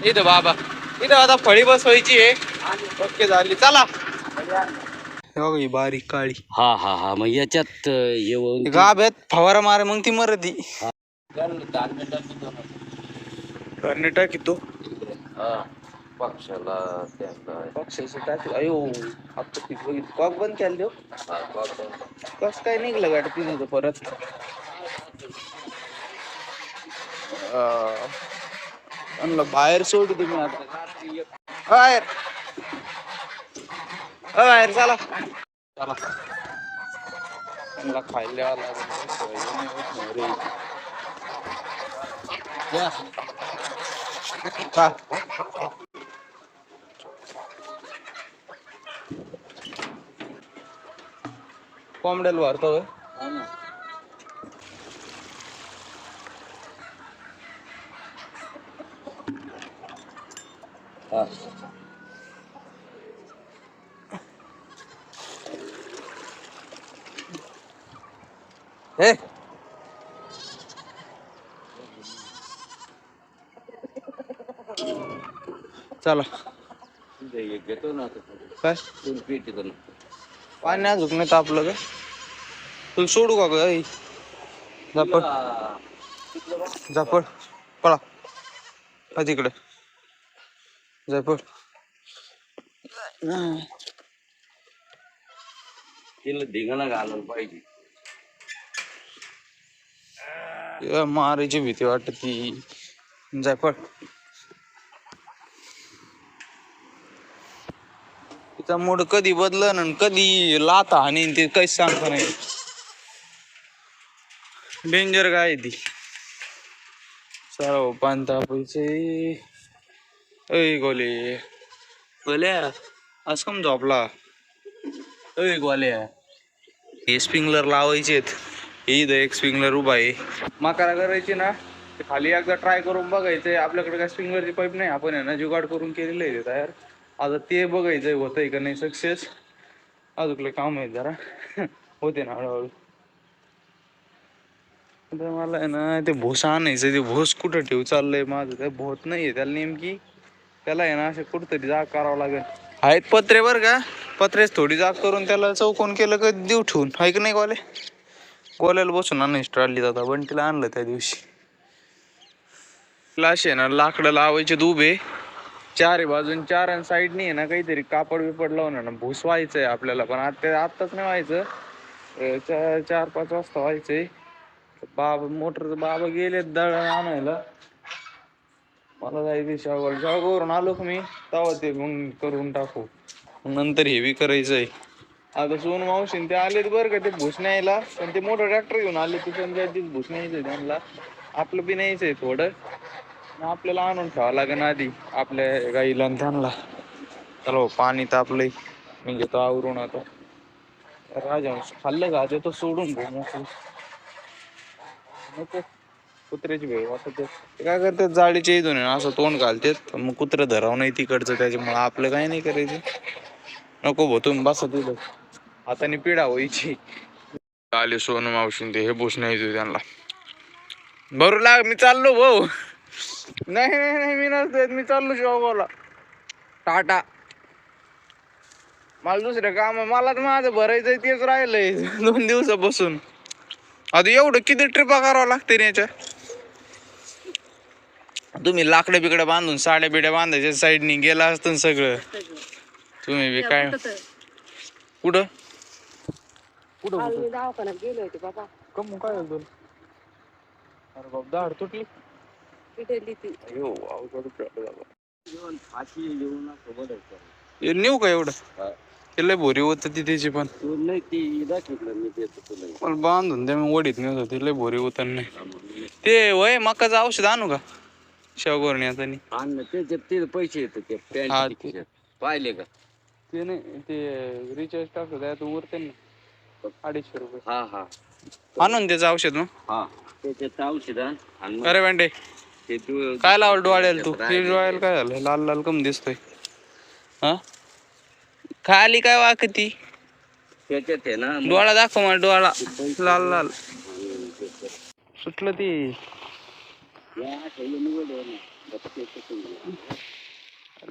इथं बाबा. इथं आता फळी बसवायची आहे. ओके झाली. चला. हे बारीक काळी. हा हा हा. मग याच्यात येऊन गाभ्यात फवारा मार मग ती मरती. करणे टाकी तो. हा, पक्षाला त्याला पक्षाचं टाकी अयो आता ती बघितली. कॉक बंद केला देऊ हा, कस काय निघलं गाडी तिथं परत अं, म्हणलं बाहेर सोड तुम्ही आता बाहेर अ, बाहेर चला चला त्यांना खायला द्यावं लागेल. शिवाय नाही होत नाही रे. या. खा. कोंबड्याला भरतो होय? हा चला घेतो ना. काय दोन पीठ ना. पाणी अजून नाही तापलं का तुला सोडू का ग जापड हा. जापड पळा. हा तिकडे. जापड तिला धिंगाणा घालायला पाहिजे. मारायची भीती वाटती जायपड तिचा मूड कधी बदलन आणि कधी लाता आणि ते काहीच सांगता नाही. डेंजर काय आहे ती? सर्व पांता पैसे. ऐ गोले. गोल्या आज कम झोपला? ऐ गोल्या. हे स्प्रिंगलर लावायचे इथं एक स्प्रिंगलर उभा आहे. माकारा करायची ना ते खाली एकदा ट्राय करून बघायचंय आपल्याकडे काय स्प्रिंगलरची पाईप नाही. आपण आहे ना जुगाड करून केलेलं आहे ते तयार. आता ते बघायचं होतंय का नाही सक्सेस अजून काम आहे जरा. होते ना हळूहळू. तर मला आहे ना ते भोस आणायचं ते भोस कुठं ठेवू चाललंय माझं? ते भोत नाहीये त्याला नेमकी. त्याला आहे ना असं कुठंतरी जाग करावं लागेल. आहेत पत्रे बर का? पत्रेच थोडी जाग करून त्याला चौकोन केलं का देऊ ठेवून. ऐक का नाही गोले गोल्याला बसून आणायची जाता पण तिला आणलं त्या दिवशी. तिला असे ना लाकडं लावायचे उभे. चार आहे बाजून चार आणि साईडनी आहे ना काहीतरी कापड बिपड लावून ना भूस व्हायचंय आपल्याला. पण आता आत्ताच नाही व्हायचं. चार चार पाच वाजता व्हायचंय. बाबा मोटर बाबा गेले दळ आणायला. मला जायचं शावर शावरवरून आलो का मी? तेव्हा ते मग करून टाकू. नंतर हेवी करायचंय. आता सोन मावशीन ते आलेत बरं का ते भूस न्यायला पण ते मोठं ट्रॅक्टर घेऊन आले ते समजा तीच भूस न्यायचंय त्यांना. आपलं बी न्यायचंय थोडं. मग आपल्याला आणून ठेवावं लागेल आधी आपल्या गाईला त्यांना. चला हो, पाणी तापलंय. म्हणजे तो आवरून आता. राजहंस खाल्लं का? ते तो सोडून भाऊ नको. कुत्र्याची भेव वाटत ते काय करतात? जाळीच्या इथून असं तोंड घालतात. मग कुत्रं धराव नाही तिकडचं त्याच्यामुळे आपलं काही नाही करायचं. नको भाऊ तुम्ही बसा तिथं. हाताने पिढा व्हायची. आले सोनू मावशी ते हे बुस नाही त्यांना. भरू लाग मी चाललो भाऊ. नाही नाही नाही मी नसतो मी चाललो शिवागावला टाटा. मला दुसरं काम. मला तर माझं भरायचंय तेच राहिलंय. दोन दिवसापासून. आता एवढं किती ट्रिपा करावं लागते रे याच्या? तुम्ही लाकडं बिकडं बांधून साड्या बिड्या बांधायच्या साईडनी गेला असतं ना सगळं. तुम्ही बी काय? कुठं? कुठं दवाखान्यात गेले होते बाबा. कम काय झालं? अरे बाप दाढ तुटली. पिटेली ती अयो अवघड झालं. बाबा. जेवण फाशी जेवण असं बघायचं. हे नेऊ का एवढं. ते लय भोरी होत ती त्याची पण. तू नाही ती दाखवलं मी देतो तुला पण बांधून ते मी वडीत नेत होती लय भोरी होत नाही ते वय मकाचं औषध आणू का? शेवगोरणी आता नी. त्याच्यात ते पैसे येतात ते हा, पॅन्ट ते- पाहिले का? ते नाही ते रिचार्ज टाकतो त्यातून उरते ना. अडीचशे रुपये. हा हा. आणून त्याचं औषध मग. हा त्याच्यात औषध आण. मग अरे भांडे. ते तू काय लावलं डोळ्याला तू? डोळ्याला काय झालं? लाल लाल कम दिसतोय. हा? खाली काय वाकती? त्याच्यात आहे ना डोळा दाखव मला डोळा. लाल लाल. सुटलं ती.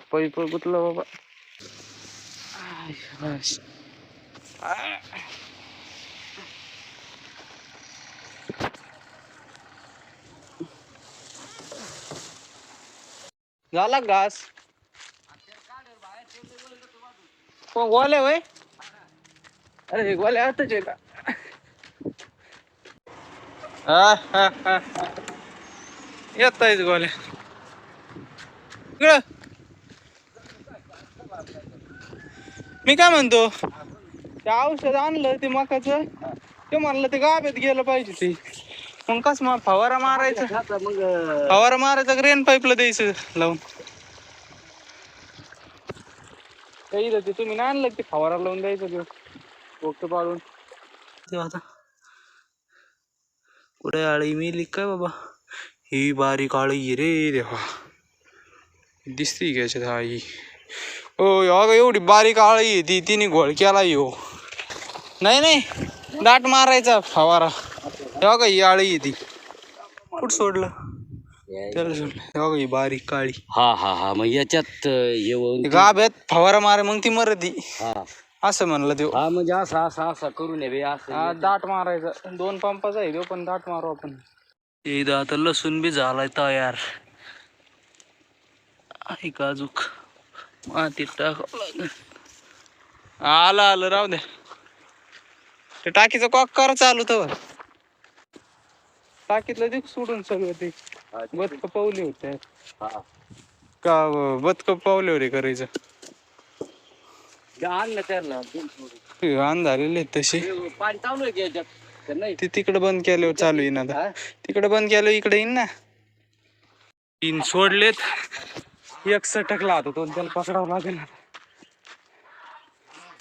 पै पै गुतलं बाबा. झाला घास? हो गोले वय अरे गोले आताच आहे का? हा हा हा येत आहेच गोले इकडं. मी काय म्हणतो? ते औषध आणलं ते मकाचं. ते म्हणलं ते गाब्यात गेलं पाहिजे ते. मग कस मग फवारा मारायचा? फवारा मारायचा रेन पाईपला द्यायचं लावून. काही ते तुम्ही नाही आणलं ते फवारा लावून द्यायचं ते? ओके पाडून. ते आता. कुठे आळी मिली काय बाबा? ही बारीक आळी रे देवा. दिसती का याच्यात हा ही? हो अगं एवढी बारीक आळी ती तिने घोळ केला हो. नाही नाही. दाट मारायचा फवारा. बघा ही आळी आहे ती. कुठं सोडलं? त्याला सोडलं हे बघा ही बारीक काळी. हा हा हा. मग याच्यात अं, येऊन गाभ्यात फवारा मार मग ती मरती. हा. असं म्हणलं ते. हा म्हणजे असा असा असा करून नये असं हा दाट मारायचा. दोन पंपाचा आहे तो पण दाट मारू आपण. एकदा आता लसूण बी झालाय तयार. आहे का अजूक. मातीत टाकावं लागेल. आलं आलं. राहू दे. ते टाकीचं कॉक करा चालू तर टाकीतलं दिक सोडून सगळं ते. बदक पावले होते. हा. का बदक पावले होते करायचं? ते आणलं त्याला दोन घाण झालेले आहेत तसे. ते पाणी चालू आहे नाही? ते तिकडे बंद केल्यावर चालू येईन आता? तिकडे बंद केलं इकडे येईन ना. तीन सोडलेत. एक सटकला आता तो त्याला पकडावं लागेल.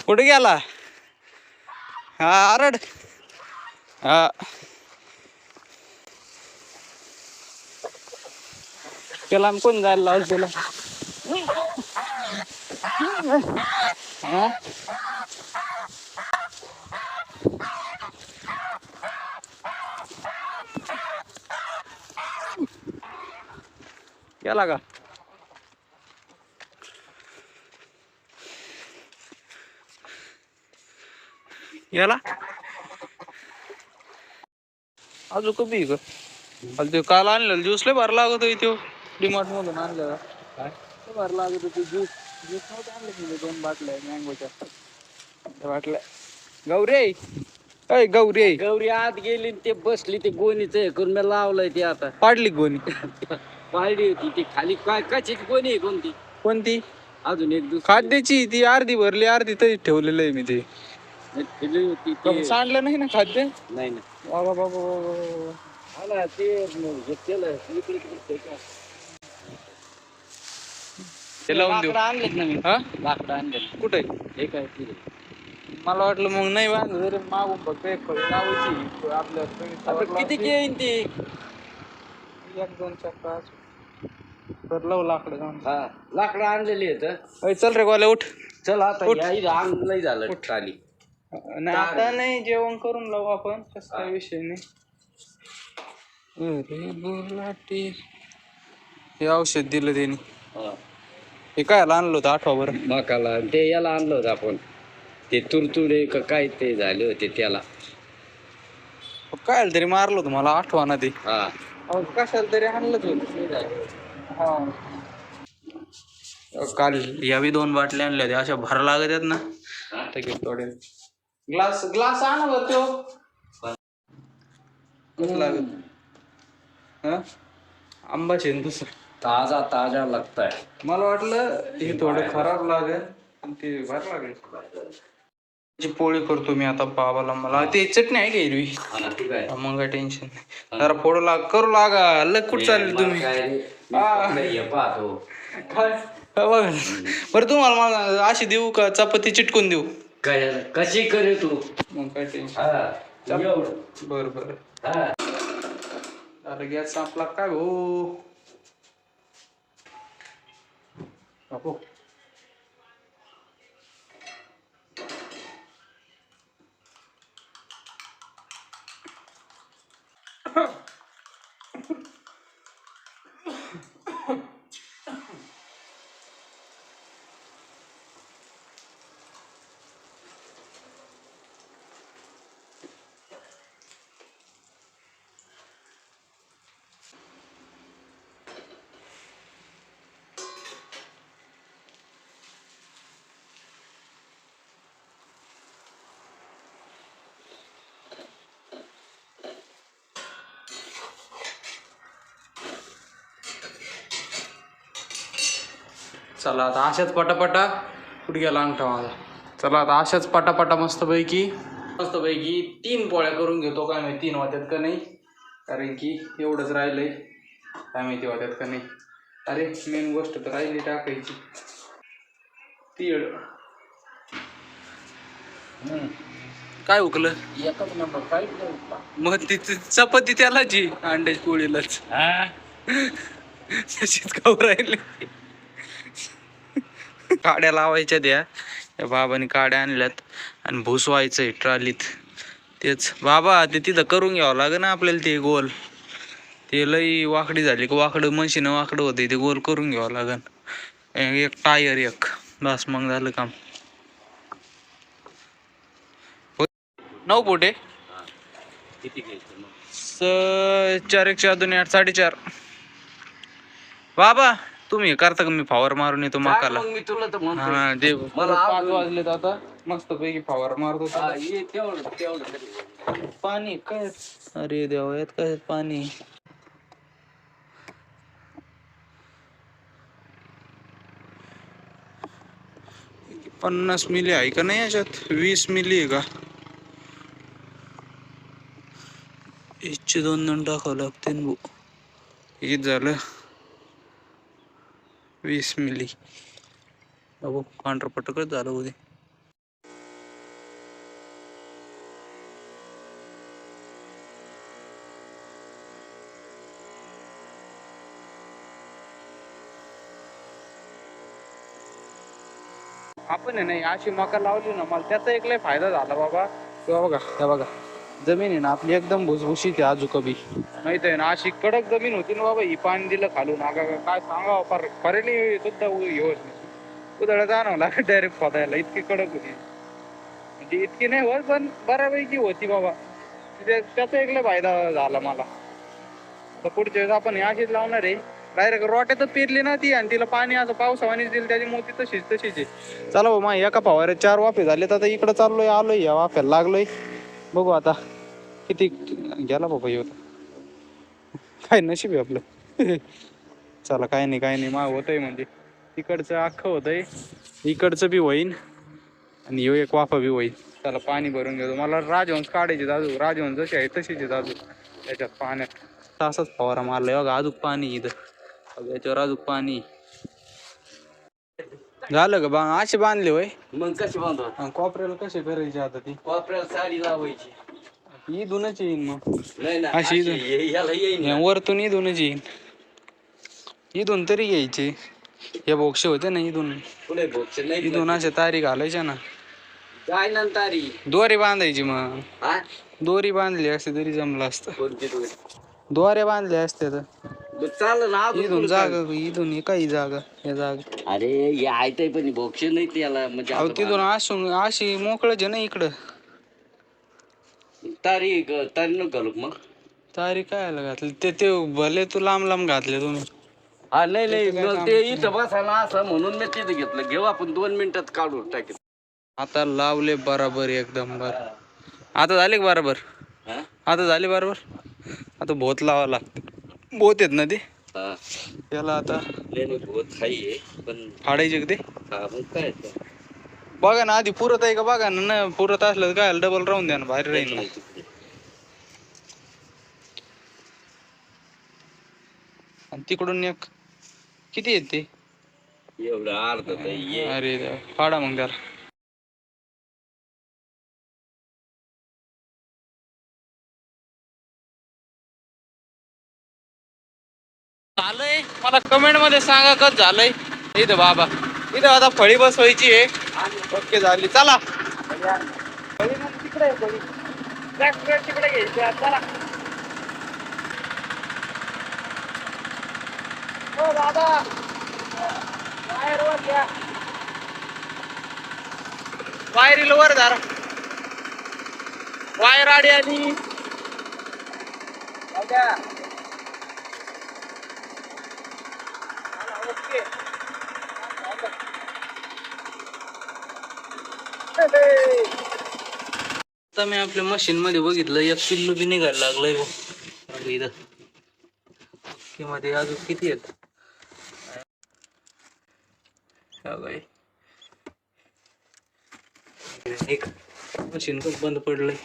कुठे गेला? हा आरड. हा. त्याला आम्ही कोण जायला लावलं त्याला गेला का? याला? अजून कमी आहे का ते काल आणलेला ज्यूस लय भरला लागत होती तो डिमार्ट मधून आणलेला काय? भरला लागत होती. ज्यूस ज्यूस नव्हते आणले तिथे दोन बाटल्या मँगोच्या त्या बाटल्या. गौरी! अय गौरी! गौरी आत गेली आणि ते बसली ते गोणीच हे करून मी लावलंय ते आता. पाडली गोणी? पाळली होती ती खाली. काय कशाची गोणी आहे कोणती? कोणती? अजून एक दुसरी. खाद्याची ती अर्धी भरली अर्धी तरी ठेवलेलं आहे मी ते. होती ते. सांडलं नाही ना खाद्य? नाही ना. बाबा बाबा बाबा हा ना, ते हे केलं. इकडे तिकडे ते. ते लावून देऊ. आणलेत ना मी. हा? लाकडं आणलेत. कुठे हे काय तिथे मला वाटलं मग नाही बांधलं जरी मागून फक्त एक फळी लावायची आपल्या आता किती येईन ती? एक दोन चक्का तर लावू लाकडं जाऊन. हा लाकडं आणलेली आहेत अय, चल रे गोल्या उठ. चल आता उठ. या इथं अंग लय झालं खाली नाही आता नाही जेवण करून लावू आपण. कसं काय विषय नाही. अरे बुलाटी. हे औषध दिलं त्यांनी. हा. हे काय आणलं होतं आठवा बरं मकाला. ते याला आणलं होतं आपण. ते तुरतुरे का काय ते झाले होते त्याला. काय तरी मारलं होतं मला आठवा ना ते. हा. अहो, कशाला तरी आणलंच होतं. हा. काल यावी दोन बाटल्या आणल्या होत्या. अशा भर लागत आहेत ना. थोडे ग्लास ग्लास आण बरं त्यो कसं लागत? हा? आंबा शेन दुसरं. ताजा ताजा लागताय मला वाटलं हे थोडं खराब लागेल पण ते भर लागेल. जी पोळी करतो मी आता बाबाला मला ते चटणी आहे का हिरवी? मग काय टेन्शन नाही. जरा फोडू लाग करू लागा लय कुठं चालली तुम्ही? बघा. बरं तुम्हाला मग अशी देऊ का चपाती चिटकून देऊ? काय कशी करे तू? मग काय टेन्शन. बरं बरं. अरे गॅस संपला काय हो Ako. Huh. चला आता अशाच पटापटा कुठे गेला अंगठा माझा? चला आता अशाच पटापटा मस्तपैकी मस्तपैकी तीन पोळ्या करून घेतो काय माहिती तीन वाट्यात का नाही? कारण की एवढंच राहिलंय. काय माहिती वाट्यात का नाही? अरे मेन गोष्ट तर राहिली टाकायची. तीळ. काय उकलं? एकच नंबर काय मग ती ती चपाती त्यालाच अंड्याची पोळीलाच. तशीच खाऊ राहिले. काड्या लावायच्या द्या त्या बाबाने काड्या आणल्यात आणि भुसवायचंय ट्रॉलीत. तेच. बाबा ते तिथं करून घ्यावं लागेल ना आपल्याला ते गोल. ते लई वाकडी झाली की वाकडं मशीन वाकडं होते ते गोल करून घ्यावं लागेल. एक टायर एक. बस मग झालं काम. नऊ पोटे स चार एक चार दोन आठ साडेचार. बाबा तुम्ही हे करता का? मी फावर मारून येतो मकाला. मग मी तुला तर म्हणतो हा दे. मला पाच आवडलं. वाजलेत आता. मस्त पैकी फावर मारतो हा, ये तेवढं तेवढं. पाणी काय? अरे देवा यात काय पाणी. पन्नास मिली आहे का नाही याच्यात? वीस मिली आहे का? इच्छे दोन दोन टाकावं लागते भाऊ किती झालं. वीस मिली. बघू पांढरं पटकच झालं उद्या. आपण आहे नाही अशी मका लावली ना मला त्याचा एक लय फायदा झाला बाबा. किंवा बघा त्या बघा. जमीन आहे ना आपली एकदम भुसभुशीत आहे आजू कभी माहीत आहे ना अशी कडक जमीन होती ना बाबा ही पाणी दिलं खालून. आगा गा- काय सांगावं फार फरेली सुद्धा होत नाही. उदळ जाणवं लागत डायरेक्ट खोदायला. इतकी कडक होती. म्हणजे इतकी नाही होत पण बऱ्यापैकी होती बाबा. म्हणजे त्याचा एकला फायदा झाला मला. तर पुढच्या वेळेस आपण हे अशीच लावणार आहे. डायरेक्ट रोट्यातच पेरली ना ती आणि तिला पाणी असं पावसावानीच दिलं त्याची मोती तशीच तशीच आहे. चला भाऊ मा एका फवाऱ्यात चार वाफे झाले तर आता इकडं चाललोय आलोय या वाफ्याला लागलोय. बघू आता. किती गेला बाबा येऊ काय नशीब आहे आपलं. चला काय नाही काय नाही. मा होतंय म्हणजे. तिकडचं अख्खं होतंय. इकडचं बी होईन. आणि ह्यो एक वाफा बी होईल चला पाणी भरून घेतो. मला राजहंस काढायचे दादू. राजहंस जशी आहे तशीच दादू. त्याच्यात पाण्यात. असाच फवारा मारलाय. बघा अजूक पाणी इथं. याच्यावर अजूक पाणी झालं का बा? असे बांधले होय? मग कशी बांधव कोपऱ्याला कसे करायचे आता ती? कोपऱ्याला साडी लावायची. इथूनच येईन मग. नाही अशी अशी ये- याला येईन वरतून इथूनच येईन. इथून तरी घ्यायचे हे बोक्षे होते ना इथून. पुढे बोक्ष? नाही इथून अशा तारी घालायच्या ना. जाय दोरी बांधायची मग. हा? दोरी बांधली असते तरी जमलं असतं. कोणती तू दोऱ्या बांधल्या असत्या तर. बरं, चालेल ना अजून इथून जागा इथून काही जागा या जागा? अरे हे आहे पण बोक्ष नाही त्याला म्हणजे अहो आता तिथून असून अशी मोकळच आहे ना इकडं. तारी ग- तारी नको घालू का मग. तारी काय घातली? ते ते भले तू लांब लांब घातले तुम्ही. हा नाही नाही मग ते इथं बसायला असं म्हणून मी तिथे घेतलं. घेऊ आपण दोन मिनिटात काढून टाकेल आता लावले बराबर एकदम बर. आता झाले का बरोबर? हा? आता झाले बरोबर? आता भोत लावा लागते. भोत आहेत ना ते? हा. त्याला आता नाही बहुत खाई आहे पण फाडायचे का ते? हा मग काय ते. बघा ना आधी पुरत आहे का बघा ना पुरत असलं तर काय डबल राहून द्या ना बाहेर राहील ना आणि तिकडून एक किती आहेत ते? एवढं अर्ध तर ये. अरे देवा. फाडा मग त्याला झालंय? मला कमेंटमध्ये सांगा कच झालंय. इथं बाबा. इथं आता फळी बस व्हायची आहे. ओके झाली. चला. तिकडे तिकडे घ्यायची हो दादा घ्या वर धारा. वायर आडी आली ओके आता मी आपल्या मशीन मध्ये बघितलं एक पिल्लू बी निघायला लागलंय बघ. इथं. मध्ये अजून किती आहेत? एक मशीन पण बंद पडलंय.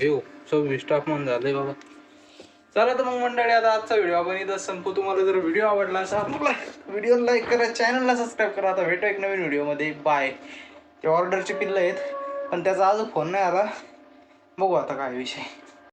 येऊ सव्वीस तापमान झालंय बाबा. चला तर मग मंडळी आता आजचा व्हिडिओ आपण इथं संपू तुम्हाला जर व्हिडिओ आवडला असेल व्हिडिओ लाईक करा चॅनलला सबस्क्राईब करा. आता भेटू एक नवीन व्हिडिओमध्ये बाय ते ऑर्डरचे पिल्लं आहेत पण त्याचा आज फोन नाही आला. बघू आता काय विषय.